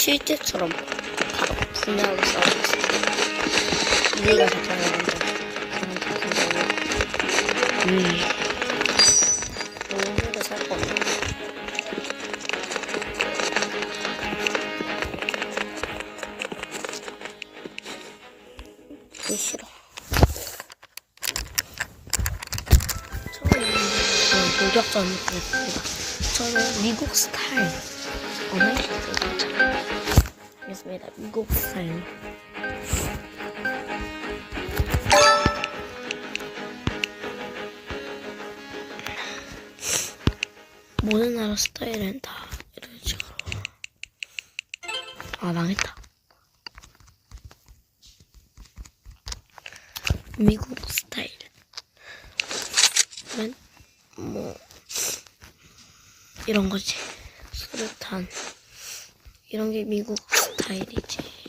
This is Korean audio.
실제처럼 바로 분야로 싸우고 있어. 우리가 잡아야 된다. 음. 오늘도 살거 없네. 이 싫어. 어, 노력자 느낌입니다. 저는 미국 스타일 언어 알겠습니다. 미국 스타일. 모든 나라 스타일은 다 이런 식으로. 아 망했다. 미국 스타일은 뭐 이런 거지. 수류탄 이런 게 미국 他一点建。